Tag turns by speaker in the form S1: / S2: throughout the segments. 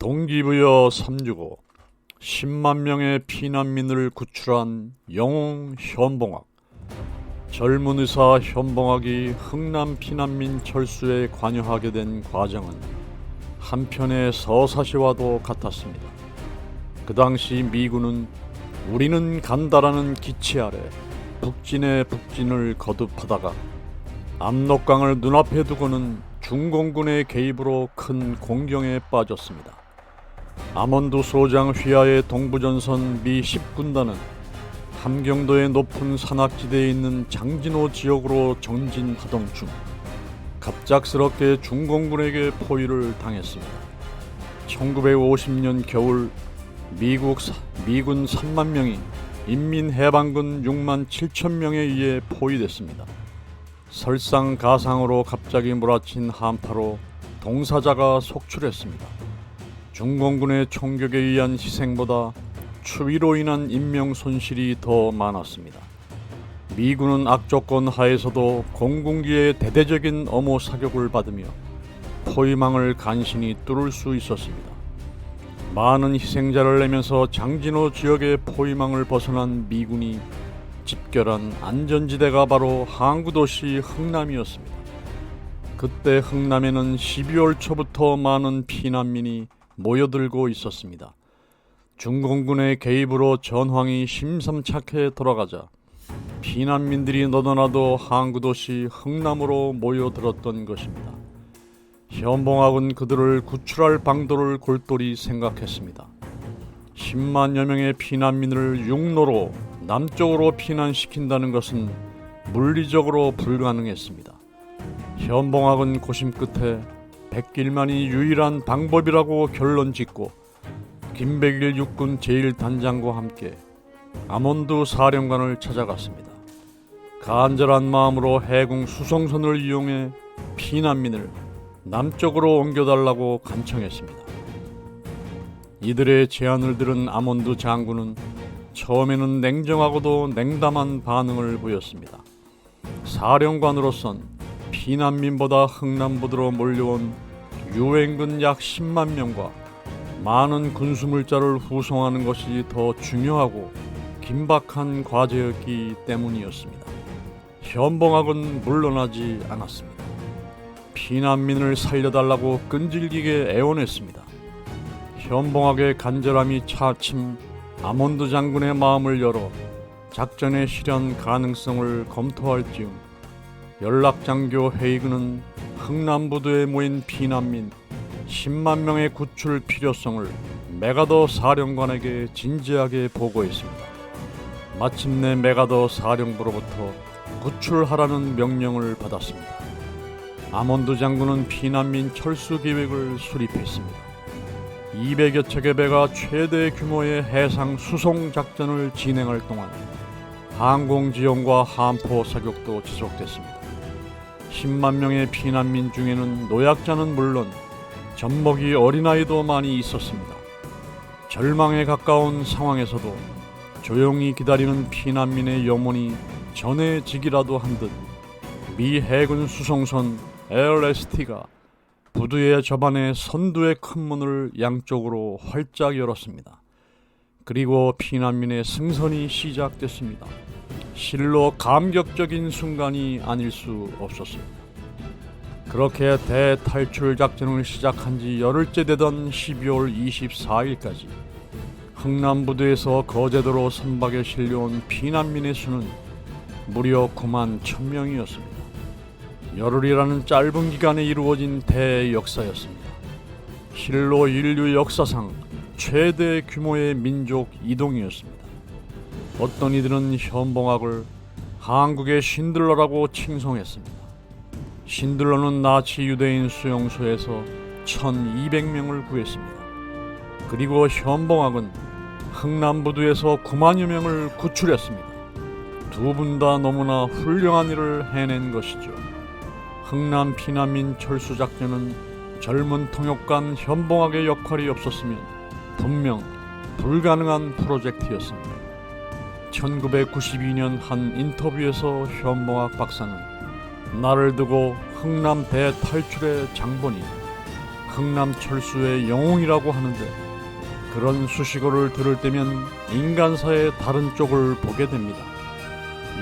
S1: 동기부여 365 10만 명의 피난민을 구출한 영웅 현봉학 젊은 의사 현봉학이 흥남 피난민 철수에 관여하게 된 과정은 한편의 서사시와도 같았습니다. 그 당시 미군은 우리는 간다라는 기치 아래 북진의 북진을 거듭하다가 압록강을 눈앞에 두고는 중공군의 개입으로 큰 공경에 빠졌습니다. 아몬드 소장 휘하의 동부전선 미 10군단은 함경도의 높은 산악지대에 있는 장진호 지역으로 전진하던 중 갑작스럽게 중공군에게 포위를 당했습니다. 1950년 겨울 미국 사- 미군 3만 명이 인민해방군 6만 7천 명에 의해 포위됐습니다. 설상가상으로 갑자기 몰아친 한파로 동사자가 속출했습니다. 중공군의 총격에 의한 희생보다 추위로 인한 인명 손실이 더 많았습니다. 미군은 악조건 하에서도 공군기의 대대적인 엄호 사격을 받으며 포위망을 간신히 뚫을 수 있었습니다. 많은 희생자를 내면서 장진호 지역의 포위망을 벗어난 미군이 집결한 안전지대가 바로 항구도시 흥남이었습니다. 그때 흥남에는 12월 초부터 많은 피난민이 모여들고 있었습니다. 중공군의 개입으로 전황이 심삼찮게 돌아가자 피난민들이 너도나도 항구 도시 흥남으로 모여들었던 것입니다. 현봉학은 그들을 구출할 방도를 골똘히 생각했습니다. 10만여 명의 피난민을 육로로 남쪽으로 피난시킨다는 것은 물리적으로 불가능했습니다. 현봉학은 고심 끝에 백길만이 유일한 방법이라고 결론 짓고 김백일 육군 제1단장과 함께 아몬드 사령관을 찾아갔습니다. 간절한 마음으로 해군 수송선을 이용해 피난민을 남쪽으로 옮겨달라고 간청했습니다. 이들의 제안을 들은 아몬드 장군은 처음에는 냉정하고도 냉담한 반응을 보였습니다. 사령관으로선 피난민보다 흥남부두로 몰려온 유엔군 약 10만 명과 많은 군수물자를 후송하는 것이 더 중요하고 긴박한 과제였기 때문이었습니다. 현봉학은 물러나지 않았습니다. 피난민을 살려달라고 끈질기게 애원했습니다. 현봉학의 간절함이 차츰 아몬드 장군의 마음을 열어 작전의 실현 가능성을 검토할 즈음 연락장교 회의군은 흥남부두에 모인 피난민 10만 명의 구출 필요성을 메가더 사령관에게 진지하게 보고했습니다. 마침내 메가더 사령부로부터 구출하라는 명령을 받았습니다. 아몬드 장군은 피난민 철수 계획을 수립했습니다. 200여 척의 배가 최대 규모의 해상 수송 작전을 진행할 동안 항공 지원과 함포 사격도 지속됐습니다. 10만 명의 피난민 중에는 노약자는 물론 젖먹이 어린아이도 많이 있었습니다. 절망에 가까운 상황에서도 조용히 기다리는 피난민의 영혼이 전해지기라도 한 듯 미 해군 수송선 LST가 부두의 저반에 선두의 큰 문을 양쪽으로 활짝 열었습니다. 그리고 피난민의 승선이 시작됐습니다. 실로 감격적인 순간이 아닐 수 없었습니다. 그렇게 대탈출 작전을 시작한 지 열흘째 되던 12월 24일까지 흥남부두에서 거제도로 선박에 실려온 피난민의 수는 무려 9만 1000명이었습니다. 열흘이라는 짧은 기간에 이루어진 대역사였습니다. 실로 인류 역사상 최대 규모의 민족 이동이었습니다. 어떤 이들은 현봉학을 한국의 신들러라고 칭송했습니다. 신들러는 나치 유대인 수용소에서 1200명을 구했습니다. 그리고 현봉학은 흥남부두에서 9만여 명을 구출했습니다. 두 분 다 너무나 훌륭한 일을 해낸 것이죠. 흥남 피난민 철수 작전은 젊은 통역관 현봉학의 역할이 없었으면 분명 불가능한 프로젝트였습니다. 1992년 한 인터뷰에서 현봉학 박사는 나를 두고 흥남 대탈출의 장본이 흥남 철수의 영웅이라고 하는데 그런 수식어를 들을 때면 인간사의 다른 쪽을 보게 됩니다.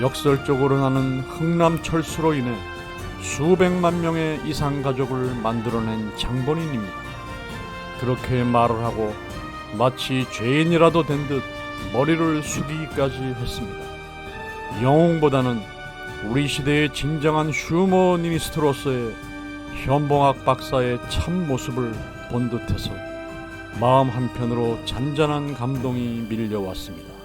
S1: 역설적으로 나는 흥남 철수로 인해 수백만 명의 이상 가족을 만들어낸 장본인입니다. 그렇게 말을 하고 마치 죄인이라도 된 듯 머리를 숙이기까지 했습니다. 영웅보다는 우리 시대의 진정한 휴머니스트로서의 현봉학 박사의 참 모습을 본 듯해서 마음 한편으로 잔잔한 감동이 밀려왔습니다.